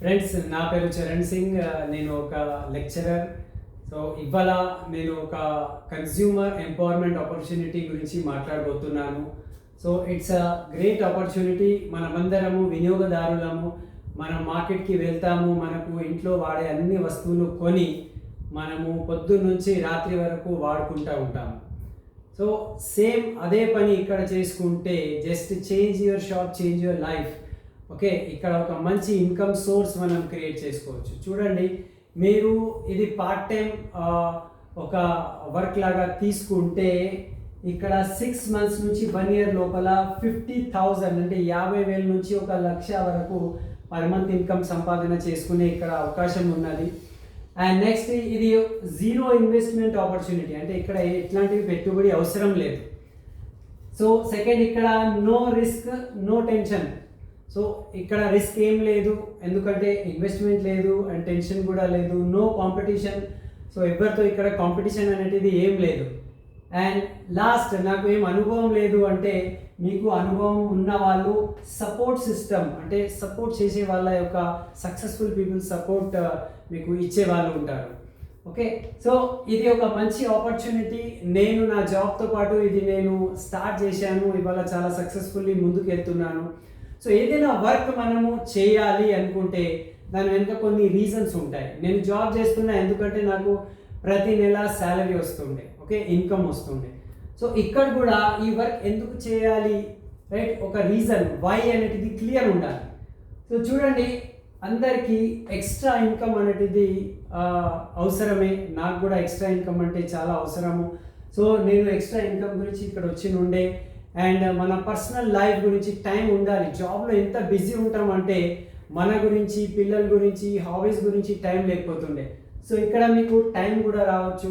Friends నా పేరు చరణ్ సింగ్. నేను ఒక లెక్చరర్ సో ఇవాళ నేను ఒక కన్స్యూమర్ ఎంపవర్మెంట్ ఆపర్చునిటీ గురించి మాట్లాడబోతున్నాను. So it's a great opportunity మనమందరము వినియోగదారులము మనం మార్కెట్కి వెళ్తాము మనకు ఇంట్లో వాడే అన్ని వస్తువులు కొని మనము పొద్దున్న నుంచి రాత్రి వరకు వాడుకుంటూ ఉంటాము. సో సేమ్ అదే పని ఇక్కడ చేసుకుంటే just change your shop change your life okay ఇక్కడ ఒక మంచి ఇన్కమ్ సోర్స్ మనం క్రియేట్ చేసుకోవచ్చు. చూడండి మీరు ఇది పార్ట్ టైం ఒక వర్క్ లాగా తీసుకుంటే ఇక్కడ సిక్స్ మంత్స్ నుంచి వన్ ఇయర్ లోపల ఫిఫ్టీ థౌజండ్ అంటే యాభై వేల నుంచి ఒక లక్ష వరకు పర్ మంత్ ఇన్కమ్ సంపాదన చేసుకునే ఇక్కడ అవకాశం ఉన్నది. అండ్ నెక్స్ట్ ఇది జీరో ఇన్వెస్ట్మెంట్ ఆపర్చునిటీ అంటే ఇక్కడ ఎట్లాంటివి పెట్టుబడి అవసరం లేదు. సో సెకండ్ ఇక్కడ no risk no tension so ఇక్కడ రిస్క్ ఏం లేదు. ఎందుకంటే ఇన్వెస్ట్మెంట్ లేదు అండ్ టెన్షన్ కూడా లేదు. నో కాంపిటీషన్ సో ఎవరితో ఇక్కడ కాంపిటీషన్ అనేది ఏం లేదు. అండ్ లాస్ట్ నాకు ఏం అనుభవం లేదు అంటే మీకు అనుభవం ఉన్న వాళ్ళు సపోర్ట్ సిస్టమ్ అంటే సపోర్ట్ చేసే వాళ్ళ యొక్క సక్సెస్ఫుల్ పీపుల్ సపోర్ట్ మీకు ఇచ్చే వాళ్ళు ఉంటారు. ఓకే సో ఇది ఒక మంచి ఆపర్చునిటీ నేను నా జాబ్తో పాటు ఇది నేను స్టార్ట్ చేశాను. ఇవాళ చాలా సక్సెస్ఫుల్లీ ముందుకు వెళ్తున్నాను సో ఏదైనా వర్క్ మనము చేయాలి అనుకుంటే దాని వెనుక కొన్ని రీజన్స్ ఉంటాయి. నేను జాబ్ చేస్తున్నా ఎందుకంటే నాకు ప్రతి నెల శాలరీ వస్తుండే ఓకే? ఇన్కమ్ వస్తుండే. సో ఇక్కడ కూడా ఈ వర్క్ ఎందుకు చేయాలి? రైట్ ఒక రీజన్ వై అనేది క్లియర్ ఉండాలి. సో చూడండి అందరికీ ఎక్స్ట్రా ఇన్కమ్ అనేది అవసరమే. నాకు కూడా ఎక్స్ట్రా ఇన్కమ్ అంటే చాలా అవసరము. సో నేను ఎక్స్ట్రా ఇన్కమ్ గురించి ఇక్కడ వచ్చి నుండే అండ్ మన పర్సనల్ లైఫ్ గురించి టైం ఉండాలి. జాబ్లో ఎంత బిజీ ఉంటామంటే మన గురించి పిల్లల గురించి హాబీస్ గురించి టైం లేకపోతుండే. సో ఇక్కడ మీకు టైం కూడా రావచ్చు.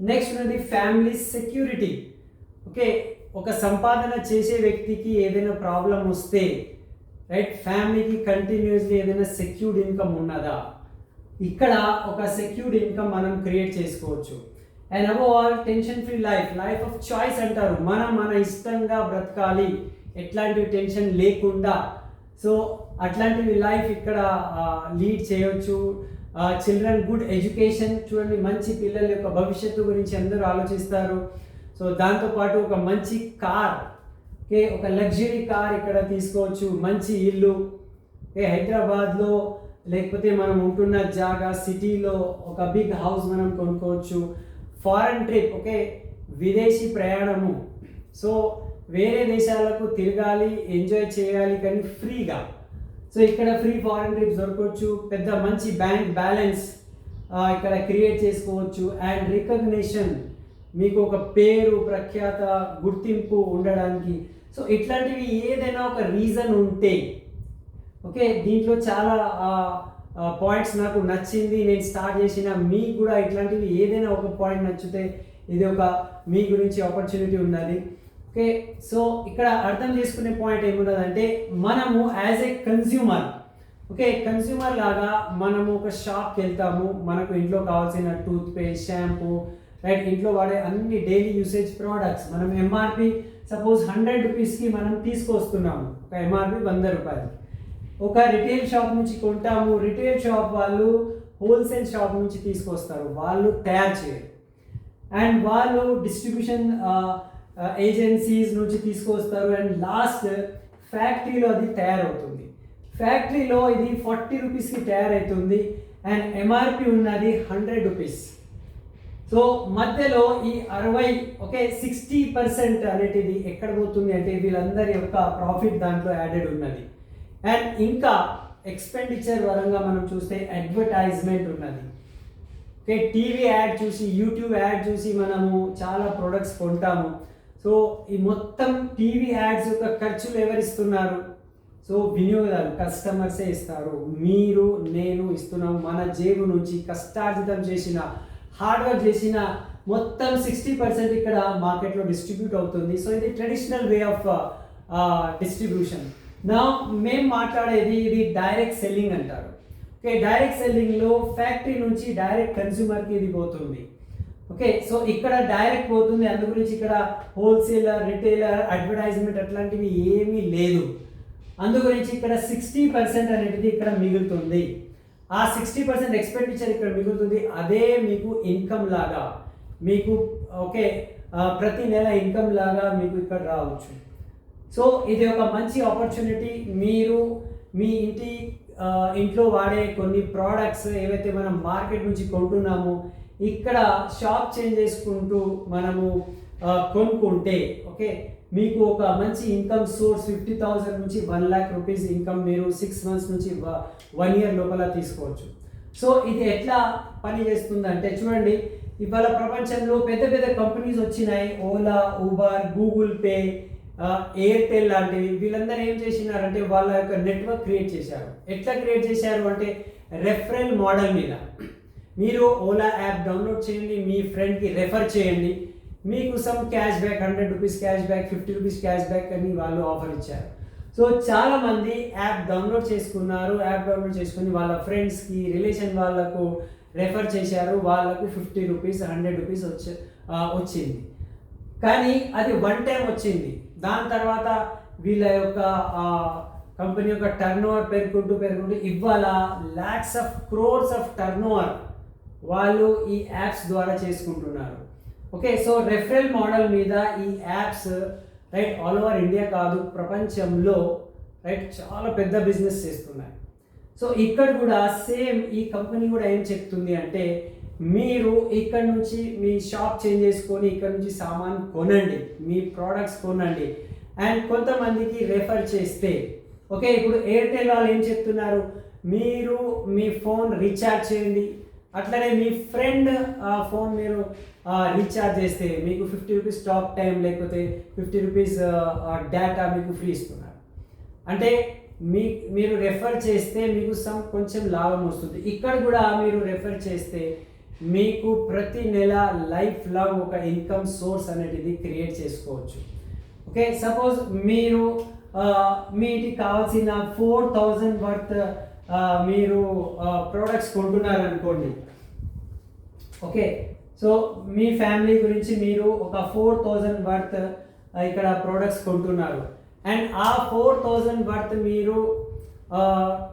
నెక్స్ట్ ఉన్నది ఫ్యామిలీ సెక్యూరిటీ. ఓకే ఒక సంపాదన చేసే వ్యక్తికి ఏదైనా ప్రాబ్లం వస్తే రైట్ ఫ్యామిలీకి కంటిన్యూస్లీ ఏదైనా సెక్యూర్డ్ ఇన్కమ్ ఉన్నదా? ఇక్కడ ఒక సెక్యూర్డ్ ఇన్కమ్ మనం క్రియేట్ చేసుకోవచ్చు. And above all tension free life life of choice అంటారు. మనం మన ఇష్టంగా బ్రతకాలి. ఎట్లాంటి టెన్షన్ లేకుండా. సో అట్లాంటివి లైఫ్ ఇక్కడ లీడ్ చేయొచ్చు. చిల్డ్రన్ గుడ్ ఎడ్యుకేషన్ చూడండి మంచి పిల్లల యొక్క భవిష్యత్తు గురించి అందరూ ఆలోచిస్తారు. సో దాంతోపాటు ఒక మంచి కార్ ఓకే ఒక లగ్జరీ కార్ ఇక్కడ తీసుకోవచ్చు. మంచి ఇల్లు ఓకే హైదరాబాద్లో లేకపోతే మనం ఉంటున్న జాగా సిటీలో ఒక బిగ్ హౌస్ మనం కొనుక్కోవచ్చు. Foreign trip okay? విదేశీ ప్రయాణము. సో వేరే దేశాలకు తిరగాలి ఎంజాయ్ చేయాలి కానీ ఫ్రీగా. సో ఇక్కడ ఫ్రీ ఫారెన్ ట్రిప్స్ దొరకవచ్చు పెద్ద మంచి బ్యాంక్ బ్యాలెన్స్ ఇక్కడ క్రియేట్ చేసుకోవచ్చు. అండ్ రికగ్నిషన్ మీకు ఒక పేరు ప్రఖ్యాత గుర్తింపు ఉండడానికి. సో ఇట్లాంటివి ఏదైనా ఒక రీజన్ ఉంటే ఓకే? దీంట్లో చాలా పాయింట్స్ నాకు నచ్చింది నేను స్టార్ట్ చేసిన మీకు కూడా ఇట్లాంటివి ఏదైనా ఒక పాయింట్ నచ్చితే ఇది ఒక మీ గురించి ఆపర్చునిటీ ఉండాలి. ఓకే సో ఇక్కడ అర్థం చేసుకునే పాయింట్ ఏమున్నదంటే మనము as a consumer okay consumer లాగా మనము ఒక షాప్కి వెళ్తాము మనకు ఇంట్లో కావాల్సిన టూత్ పేస్ట్ షాంపూ రైట్ ఇంట్లో వాడే అన్ని డైలీ యూసేజ్ ప్రోడక్ట్స్ మనం ఎంఆర్పి సపోజ్ హండ్రెడ్ రూపీస్కి మనం తీసుకొస్తున్నాము ఒక ఎంఆర్పి వంద రూపాయలు ఒక రిటైల్ షాప్ నుంచి కొంటాము. రిటైల్ షాప్ వాళ్ళు హోల్సేల్ షాప్ నుంచి తీసుకొస్తారు. వాళ్ళు తయారు చేయరు. అండ్ వాళ్ళు డిస్ట్రిబ్యూషన్ ఏజెన్సీస్ నుంచి తీసుకొస్తారు. అండ్ లాస్ట్ ఫ్యాక్టరీలో అది తయారవుతుంది. ఫ్యాక్టరీలో ఇది ఫార్టీ రూపీస్కి తయారవుతుంది అండ్ ఎంఆర్పి ఉన్నది హండ్రెడ్ రూపీస్ సో మధ్యలో ఈ అరవై ఓకే సిక్స్టీ పర్సెంట్ అనేటిది ఎక్కడ పోతుంది అంటే వీళ్ళందరి యొక్క ప్రాఫిట్ దాంట్లో యాడెడ్ ఉన్నది. అండ్ ఇంకా ఎక్స్పెండిచర్ పరంగా మనం చూస్తే అడ్వర్టైజ్మెంట్ ఉన్నది. ఓకే టీవీ యాడ్ చూసి యూట్యూబ్ యాడ్ చూసి మనము చాలా ప్రొడక్ట్స్ కొంటాము. సో ఈ మొత్తం టీవీ యాడ్స్ యొక్క ఖర్చులు ఎవరిస్తున్నారు? సో వినియోగదారు కస్టమర్సే ఇస్తారు. మీరు నేను ఇస్తున్నాం. మన జేబు నుంచి కష్టార్జితం చేసిన హార్డ్ వర్క్ చేసిన మొత్తం సిక్స్టీ పర్సెంట్ ఇక్కడ మార్కెట్లో డిస్ట్రిబ్యూట్ అవుతుంది. సో ఇది ట్రెడిషనల్ వే ఆఫ్ డిస్ట్రిబ్యూషన్. నా మేము మాట్లాడేది ఇది డైరెక్ట్ సెల్లింగ్ అంటారు. ఓకే డైరెక్ట్ సెల్లింగ్లో ఫ్యాక్టరీ నుంచి డైరెక్ట్ కన్స్యూమర్కి ఇది పోతుంది. ఓకే సో ఇక్కడ డైరెక్ట్ పోతుంది. అందు గురించి ఇక్కడ హోల్సేలర్ రిటైలర్ అడ్వర్టైజ్మెంట్ అట్లాంటివి ఏమీ లేదు. అందు గురించి ఇక్కడ సిక్స్టీ పర్సెంట్ అనేది ఇక్కడ మిగులుతుంది. ఆ సిక్స్టీ పర్సెంట్ ఎక్స్పెండిచర్ ఇక్కడ మిగులుతుంది. అదే మీకు ఇన్కమ్ లాగా. మీకు ఓకే ప్రతి నెల ఇన్కమ్ లాగా మీకు ఇక్కడ రావచ్చు. సో ఇది ఒక మంచి ఆపర్చునిటీ మీరు మీ ఇంటి ఇంట్లో వాడే కొన్ని ప్రోడక్ట్స్ ఏవైతే మనం మార్కెట్ నుంచి కొంటున్నామో ఇక్కడ షాప్ చేంజ్ చేసుకుంటూ మనము కొనుక్కుంటే ఓకే? మీకు ఒక మంచి ఇన్కమ్ సోర్స్ ఫిఫ్టీ థౌసండ్ నుంచి వన్ ల్యాక్ రూపీస్ ఇన్కమ్ మీరు సిక్స్ మంత్స్ నుంచి వన్ ఇయర్ లోపల తీసుకోవచ్చు. సో ఇది ఎట్లా పని చేస్తుంది అంటే చూడండి ఇవాళ ప్రపంచంలో పెద్ద పెద్ద కంపెనీస్ వచ్చినాయి. Ola Uber Google Pay Airtel లాంటివి వీళ్ళందరూ ఏం చేసినారంటే వాళ్ళ యొక్క నెట్వర్క్ క్రియేట్ చేశారు. ఎట్లా క్రియేట్ చేశారు అంటే రెఫరల్ మోడల్ మీద. మీరు ఓలా యాప్ డౌన్లోడ్ చేయండి మీ ఫ్రెండ్కి రెఫర్ చేయండి. మీకు some cash back hundred rupees cash back fifty rupees cash back అని వాళ్ళు ఆఫర్ ఇచ్చారు. సో చాలామంది యాప్ డౌన్లోడ్ చేసుకున్నారు యాప్ డౌన్లోడ్ చేసుకుని వాళ్ళ ఫ్రెండ్స్కి రిలేషన్ వాళ్ళకు రెఫర్ చేశారు వాళ్ళకు ఫిఫ్టీ రూపీస్ హండ్రెడ్ రూపీస్ వచ్చి వచ్చింది. కానీ అది వన్ టైం వచ్చింది. దాని తర్వాత వీళ్ళ యొక్క కంపెనీ యొక్క టర్న్ ఓవర్ పెరుగుకుంటూ పెరుగుకుంటూ ఇవాళ lakhs of crores of turnover వాళ్ళు ఈ యాప్స్ ద్వారా చేసుకుంటున్నారు. ఓకే సో రెఫరల్ మోడల్ మీద ఈ apps right all over India కాదు ప్రపంచంలో రైట్ చాలా పెద్ద బిజినెస్ చేస్తున్నాయి. సో ఇక్కడ కూడా సేమ్ ఈ కంపెనీ కూడా ఏం చెప్తుంది అంటే మీరు ఇక్కడ నుంచి మీ షాప్ చేంజ్ చేసుకొని ఇక్కడ నుంచి సామాన్ కొనండి. మీ ప్రోడక్ట్స్ కొనండి. అండ్ కొంతమందికి రెఫర్ చేస్తే ఓకే ఇప్పుడు ఎయిర్టెల్ వాళ్ళు ఏం చెప్తున్నారు? మీరు మీ ఫోన్ రీఛార్జ్ చేయండి. అట్లనే మీ ఫ్రెండ్ ఫోన్ మీరు రీఛార్జ్ చేస్తే మీకు ఫిఫ్టీ రూపీస్ టాక్ టైం లేకపోతే ఫిఫ్టీ రూపీస్ డేటా మీకు ఫ్రీ ఇస్తున్నారు. అంటే మీ మీరు రెఫర్ చేస్తే మీకు సమ్ కొంచెం లాభం వస్తుంది. ఇక్కడ కూడా మీరు రెఫర్ చేస్తే మీకు ప్రతి నెల లైఫ్ లాంగ్ ఒక ఇన్కమ్ సోర్స్ అనేది క్రియేట్ చేసుకోవచ్చు. ఓకే సపోజ్ మీరు ఆ, మీ ఇంటికి కావాల్సిన ఫోర్ థౌజండ్ వర్త్ మీరు ప్రోడక్ట్స్ కొంటున్నారు అనుకోండి ఓకే సో మీ ఫ్యామిలీ గురించి మీరు ఒక ఫోర్ థౌజండ్ వర్త్ ఇక్కడ ప్రోడక్ట్స్ కొంటున్నారు. అండ్ ఆ ఫోర్ థౌజండ్ వర్త్ మీరు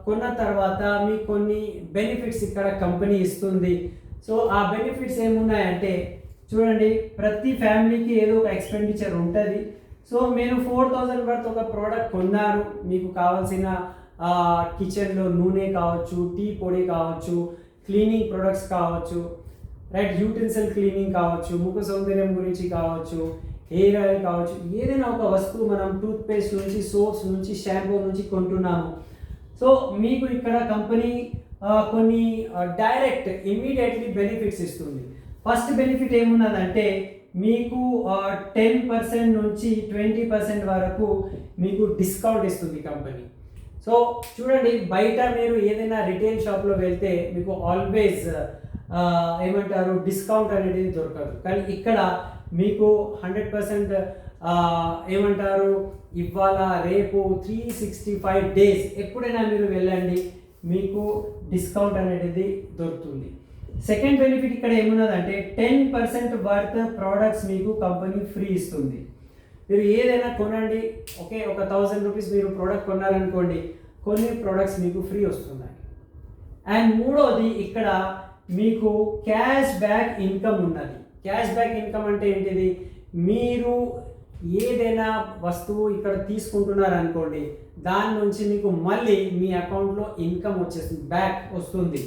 కొన్న తర్వాత మీకు కొన్ని బెనిఫిట్స్ ఇక్కడ కంపెనీ ఇస్తుంది. సో ఆ బెనిఫిట్స్ ఏమున్నాయంటే చూడండి ప్రతి ఫ్యామిలీకి ఏదో ఒక ఎక్స్పెండిచర్ ఉంటుంది. సో మీరు ఫోర్ థౌజండ్ వర్త్ ఒక ప్రోడక్ట్ కొన్నారు మీకు కావాల్సిన కిచెన్లో నూనె కావచ్చు టీ పొడి కావచ్చు క్లీనింగ్ ప్రొడక్ట్స్ కావచ్చు రైట్ యూటెన్సిల్ క్లీనింగ్ కావచ్చు ముఖ సౌందర్యం గురించి కావచ్చు హెయిర్ ఆయిల్ కావచ్చు ఏదైనా ఒక వస్తువు మనం టూత్పేస్ట్ నుంచి సోప్స్ నుంచి షాంపూ నుంచి కొంటున్నాము. సో మీకు ఇక్కడ కంపెనీ కొన్ని డైరెక్ట్ ఇమీడియట్లీ బెనిఫిట్స్ ఇస్తుంది. ఫస్ట్ బెనిఫిట్ ఏమున్నదంటే మీకు టెన్ పర్సెంట్ నుంచి ట్వంటీ పర్సెంట్ వరకు మీకు డిస్కౌంట్ ఇస్తుంది కంపెనీ సో చూడండి బయట మీరు ఏదైనా రిటైల్ షాప్లో వెళ్తే మీకు ఆల్వేస్ ఏమంటారు డిస్కౌంట్ అనేది దొరకదు. కానీ ఇక్కడ మీకు హండ్రెడ్ పర్సెంట్ ఏమంటారు ఇవాళ రేపు త్రీ సిక్స్టీ ఫైవ్ డేస్ ఎప్పుడైనా మీరు వెళ్ళండి. మీకు డిస్కౌంట్ అనేది దొరుకుతుంది. సెకండ్ బెనిఫిట్ ఇక్కడ ఏమున్నదంటే టెన్ పర్సెంట్ వర్త్ ప్రోడక్ట్స్ మీకు కంపెనీ ఫ్రీ ఇస్తుంది. మీరు ఏదైనా కొనండి ఓకే ఒక థౌజండ్ రూపీస్ మీరు ప్రోడక్ట్ కొన్నారనుకోండి కొన్ని ప్రోడక్ట్స్ మీకు ఫ్రీ వస్తున్నాయి. అండ్ మూడోది ఇక్కడ మీకు క్యాష్ బ్యాక్ ఇన్కమ్ ఉన్నది. క్యాష్ బ్యాక్ ఇన్కమ్ అంటే ఏంటిది? మీరు ఏదైనా వస్తువు ఇక్కడ తీసుకుంటున్నారు అనుకోండి దాని నుంచి మీకు మళ్ళీ మీ అకౌంట్లో ఇన్కమ్ వచ్చేస్తుంది బ్యాక్ వస్తుంది.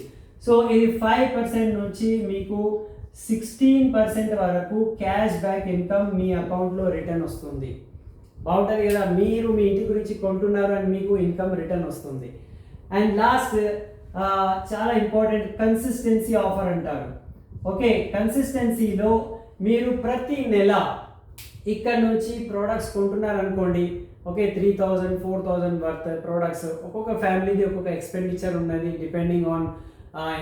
సో ఇది ఫైవ్ పర్సెంట్ నుంచి మీకు సిక్స్టీన్ పర్సెంట్ వరకు క్యాష్ బ్యాక్ ఇన్కమ్ మీ అకౌంట్లో రిటర్న్ వస్తుంది. బాగుంటుంది కదా? మీరు మీ ఇంటి గురించి కొంటున్నారు అని మీకు ఇన్కమ్ రిటర్న్ వస్తుంది. అండ్ లాస్ట్ చాలా ఇంపార్టెంట్ కన్సిస్టెన్సీ ఆఫర్ అంటారు. ఓకే కన్సిస్టెన్సీలో మీరు ప్రతి నెల ఇక్కడ నుంచి ప్రోడక్ట్స్ కొంటున్నారు అనుకోండి okay three thousand four thousand worth products ఒక్కొక్క ఫ్యామిలీది ఒక్కొక్క ఎక్స్పెండిచర్ ఉన్నది డిపెండింగ్ ఆన్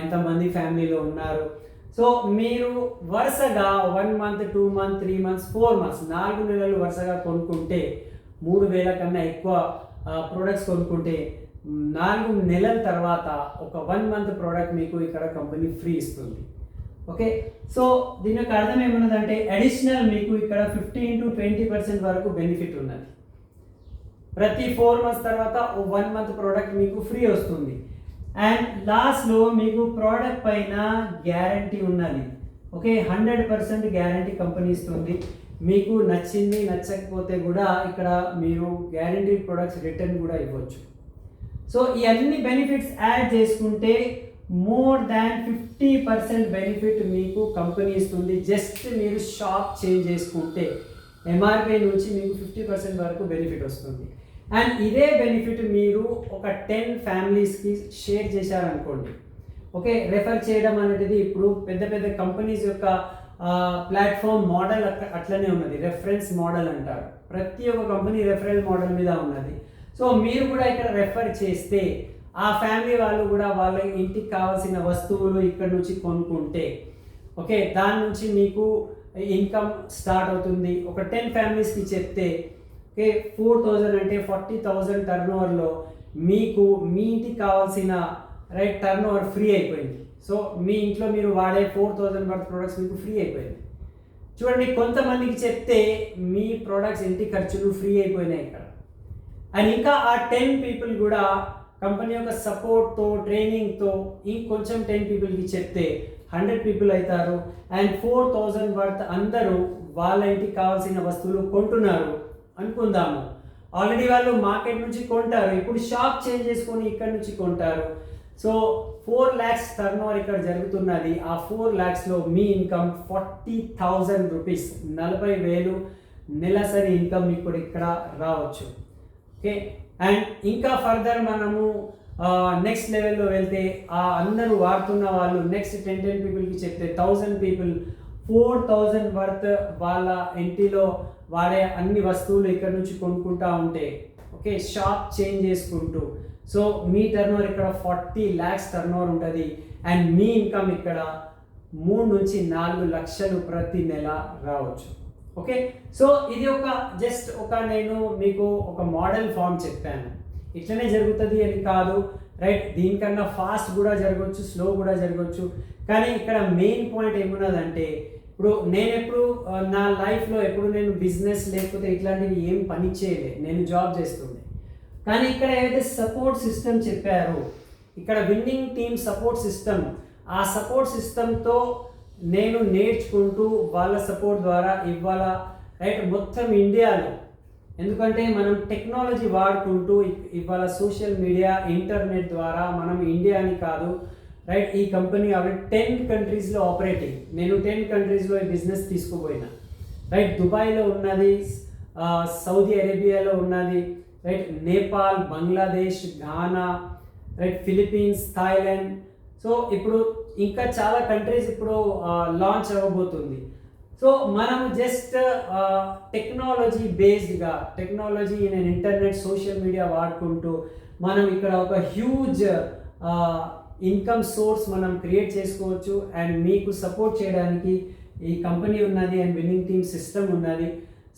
ఎంతమంది ఫ్యామిలీలో ఉన్నారు. సో మీరు వరుసగా one month two month three months four months నాలుగు నెలలు వరుసగా కొనుక్కుంటే మూడు వేల కన్నా ఎక్కువ ప్రోడక్ట్స్ కొనుక్కుంటే నాలుగు నెలల తర్వాత ఒక వన్ మంత్ ప్రోడక్ట్ మీకు ఇక్కడ కంపెనీ ఫ్రీ ఇస్తుంది. ఓకే? సో దీని యొక్క అర్థం ఏమన్నదంటే అడిషనల్ మీకు ఇక్కడ ఫిఫ్టీన్ టు ట్వంటీ పర్సెంట్ వరకు బెనిఫిట్ ఉన్నది. ప్రతి ఫోర్ మంత్స్ తర్వాత వన్ మంత్ ప్రోడక్ట్ మీకు ఫ్రీ వస్తుంది. అండ్ లాస్ట్లో మీకు ప్రోడక్ట్ పైన గ్యారంటీ ఉన్నది. Okay? Hundred percent guarantee company ఇస్తుంది. మీకు నచ్చింది నచ్చకపోతే కూడా ఇక్కడ మీరు గ్యారంటీ ప్రొడక్ట్స్ రిటర్న్ కూడా ఇవ్వచ్చు. సో ఈ అన్ని బెనిఫిట్స్ యాడ్ చేసుకుంటే more than fifty percent benefit మీకు కంపెనీ ఇస్తుంది. జస్ట్ మీరు షాప్ చేంజ్ చేసుకుంటే ఎంఆర్పీ నుంచి మీకు ఫిఫ్టీ పర్సెంట్ వరకు బెనిఫిట్ వస్తుంది. అండ్ ఇదే బెనిఫిట్ మీరు ఒక టెన్ ఫ్యామిలీస్కి షేర్ చేశారనుకోండి. ఓకే రెఫర్ చేయడం అనేది ఇప్పుడు పెద్ద పెద్ద కంపెనీస్ యొక్క ప్లాట్ఫామ్ మోడల్ అట్లనే ఉన్నది. రెఫరెన్స్ మోడల్ అంటారు. ప్రతి ఒక్క కంపెనీ రెఫరెన్స్ మోడల్ మీద ఉన్నది. సో మీరు కూడా ఇక్కడ రెఫర్ చేస్తే ఆ ఫ్యామిలీ వాళ్ళు కూడా వాళ్ళ ఇంటికి కావాల్సిన వస్తువులు ఇక్కడ నుంచి కొనుక్కుంటే ఓకే దాని నుంచి మీకు ఇన్కమ్ స్టార్ట్ అవుతుంది. ఒక టెన్ ఫ్యామిలీస్కి చెప్తే ఓకే ఫోర్ థౌజండ్ అంటే ఫార్టీ థౌజండ్ టర్న్ ఓవర్లో మీకు మీ ఇంటికి కావాల్సిన రైట్ టర్న్ ఓవర్ ఫ్రీ అయిపోయింది. సో మీ ఇంట్లో మీరు వాడే ఫోర్ థౌజండ్ వర్త్ ప్రొడక్ట్స్ మీకు ఫ్రీ అయిపోయింది. చూడండి కొంతమందికి చెప్తే మీ ప్రొడక్ట్స్ ఇంటి ఖర్చులు ఫ్రీ అయిపోయినాయి ఇక్కడ. అండ్ ఇంకా ఆ టెన్ పీపుల్ కూడా కంపెనీ యొక్క సపోర్ట్తో ట్రైనింగ్తో ఇంకొంచెం టెన్ పీపుల్కి చెప్తే హండ్రెడ్ పీపుల్ అవుతారు అండ్ ఫోర్ థౌజండ్ వర్త్ అందరూ వాళ్ళ ఇంటికి కావాల్సిన వస్తువులు కొంటున్నారు. అనుకుందాము. ఆల్రెడీ వాళ్ళు మార్కెట్ నుంచి కొంటారు. ఇప్పుడు షాప్ చేంజ్ చేసుకొని ఇక్కడ నుంచి కొంటారు. So four lakhs turn over ఇక్కడ జరుగుతున్నది. ఆ ఫోర్ ల్యాక్స్లో మీ ఇన్కమ్ ఫార్టీ థౌజండ్ రూపీస్ నలభై వేలు నెలసరి ఇన్కమ్ ఇప్పుడు ఇక్కడ రావచ్చు. ఓకే అండ్ ఇంకా ఫర్దర్ మనము నెక్స్ట్ లెవెల్లో వెళ్తే ఆ అందరూ వాడుతున్న వాళ్ళు నెక్స్ట్ టెన్ టెన్ పీపుల్కి చెప్తే thousand people four thousand worth వాళ్ళ ఇంటిలో వాడే అన్ని వస్తువులు ఇక్కడ నుంచి కొనుక్కుంటా ఉంటే ఓకే షాప్ చేంజ్ చేసుకుంటూ. సో మీ టర్న్ ఇక్కడ ఫార్టీ ల్యాక్స్ టర్న్ ఓవర్ ఉంటుంది. అండ్ మీ ఇన్కమ్ ఇక్కడ మూడు నుంచి నాలుగు లక్షలు ప్రతి నెల రావచ్చు. ఓకే సో ఇది ఒక జస్ట్ ఒక నేను మీకు ఒక మోడల్ ఫామ్ చెప్పాను. ఇట్లనే జరుగుతుంది అని కాదు రైట్ దీనికన్నా ఫాస్ట్ కూడా జరగవచ్చు స్లో కూడా జరగవచ్చు కానీ ఇక్కడ మెయిన్ పాయింట్ ఏమున్నదంటే ఇప్పుడు నేను ఎప్పుడు నా లైఫ్లో ఎప్పుడు నేను బిజినెస్ లేకపోతే ఇట్లాంటివి ఏం పని చేయలే నేను జాబ్ చేస్తుండే. కానీ ఇక్కడ ఏదైతే సపోర్ట్ సిస్టమ్ చెప్పారో ఇక్కడ విన్నింగ్ టీమ్ సపోర్ట్ సిస్టమ్ ఆ సపోర్ట్ సిస్టంతో నేను నేర్చుకుంటూ వాళ్ళ సపోర్ట్ ద్వారా ఇవాళ రైట్ మొత్తం ఇండియాలో. ఎందుకంటే మనం టెక్నాలజీ వాడుకుంటూ ఇవాళ సోషల్ మీడియా ఇంటర్నెట్ ద్వారా మనం ఇండియాని కాదు రైట్ ఈ కంపెనీ ఆల్రెడీ టెన్ కంట్రీస్లో ఆపరేటింగ్. నేను టెన్ కంట్రీస్లో ఈ బిజినెస్ తీసుకుపోయినా. రైట్ దుబాయ్లో ఉన్నది సౌదీ అరేబియాలో ఉన్నది right Nepal Bangladesh Ghana right Philippines Thailand. So ఇప్పుడు ఇంకా చాలా కంట్రీస్ ఇప్పుడు లాంచ్ అవ్వబోతుంది. సో మనం జస్ట్ టెక్నాలజీ బేస్డ్గా టెక్నాలజీ నేను ఇంటర్నెట్ సోషల్ మీడియా వాడుకుంటూ మనం ఇక్కడ ఒక హ్యూజ్ ఇన్కమ్ సోర్స్ మనం క్రియేట్ చేసుకోవచ్చు అండ్ మీకు సపోర్ట్ చేయడానికి ఈ కంపెనీ ఉన్నది అండ్ విన్నింగ్ టీమ్ సిస్టమ్ ఉన్నది.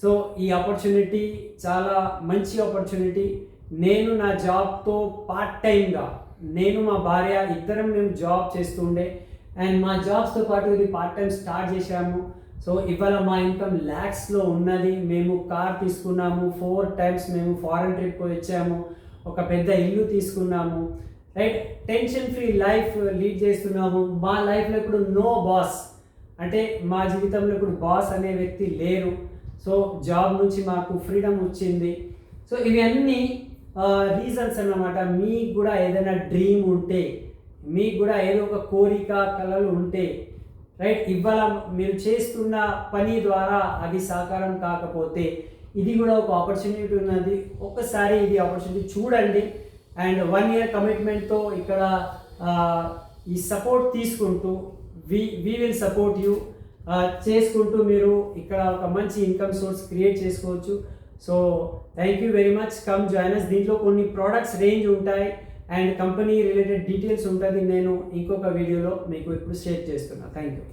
సో ఈ ఆపర్చునిటీ చాలా మంచి ఆపర్చునిటీ నేను నా జాబ్తో పార్ట్ టైంగా నేను మా భార్య ఇద్దరం మేము జాబ్ చేస్తుండే అండ్ మా జాబ్స్తో పాటు ఇది పార్ట్ టైం స్టార్ట్ చేశాము. సో ఇవాళ మా ఇన్కమ్ ల్యాక్స్లో ఉన్నది. మేము కార్ తీసుకున్నాము. ఫోర్ టైమ్స్ మేము ఫారెన్ ట్రిప్ వచ్చాము. ఒక పెద్ద ఇల్లు తీసుకున్నాము. Right tension free life lead చేస్తున్నాము. మా లైఫ్లో ఇప్పుడు నో బాస్ అంటే మా జీవితంలో ఇప్పుడు బాస్ అనే వ్యక్తి లేరు. సో జాబ్ నుంచి మాకు ఫ్రీడమ్ వచ్చింది. సో ఇవన్నీ రీజన్స్ అన్నమాట. మీకు కూడా ఏదైనా డ్రీమ్ ఉంటే మీకు కూడా ఏదో ఒక కోరిక కళలు ఉంటే రైట్ ఇవాళ మీరు చేస్తున్న పని ద్వారా అది సాకారం కాకపోతే ఇది కూడా ఒక ఆపర్చునిటీ ఉన్నది. ఒకసారి ఇది ఆపర్చునిటీ చూడండి. అండ్ వన్ ఇయర్ కమిట్మెంట్తో ఇక్కడ ఈ సపోర్ట్ తీసుకుంటూ we we will support you చేసుకుంటూ మీరు ఇక్కడ ఒక మంచి ఇన్కమ్ సోర్స్ క్రియేట్ చేసుకోవచ్చు. So thank you very much come join us దీంట్లో కొన్ని ప్రోడక్ట్స్ రేంజ్ ఉంటాయి అండ్ కంపెనీ రిలేటెడ్ డీటెయిల్స్ ఉంటుంది. నేను ఇంకొక వీడియోలో మీకు ఇప్పుడు షేర్ చేస్తున్నా. Thank you